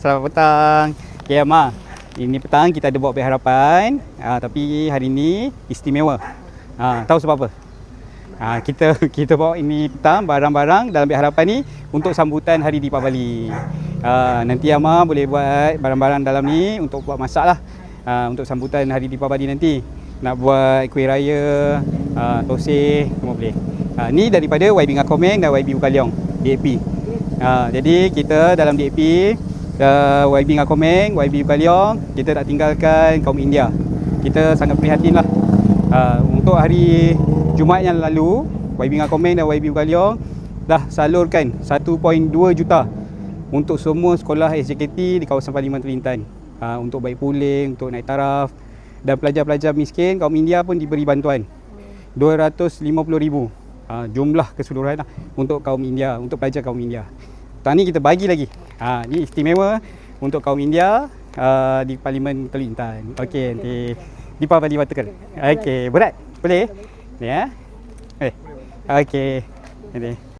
Selamat petang. Okay, Amma. Ini petang kita ada buat Baik Harapan. Uh, tapi hari ini istimewa. Uh, tahu sebab apa? Uh, kita kita bawa ini petang barang-barang dalam Baik Harapan ni untuk sambutan Hari Deepavali. Uh, nanti Amma boleh buat barang-barang dalam ni untuk buat masak lah. Uh, untuk sambutan Hari Deepavali nanti. Nak buat kuih raya, uh, toseh, semua boleh. Uh, ni daripada YB Ngakomeng dan YB Bukaliong, DAP. Uh, jadi kita dalam DAP uh, YB Ngakomeng, YB Bukaliong Kita tak tinggalkan kaum India. Kita sangat prihatin lah. Uh, Untuk hari Jumaat yang lalu YB Ngakomeng dan YB Bukaliong Dah salurkan 1.2 juta Untuk semua sekolah SJKT di kawasan Parlimen Kelantan uh, Untuk baik puling, untuk naik taraf. Dan pelajar-pelajar miskin kaum India pun diberi bantuan. 250,000 uh, jumlah keseluruhan lah untuk kaum India, untuk pelajar kaum India. Tahun ni kita bagi lagi. Ha, ni istimewa untuk kaum India uh, di Parlimen Kelantan. Okey, nanti di Pavali Waterkel. Okey, berat? Boleh? Ya. Eh. Okey. Ini.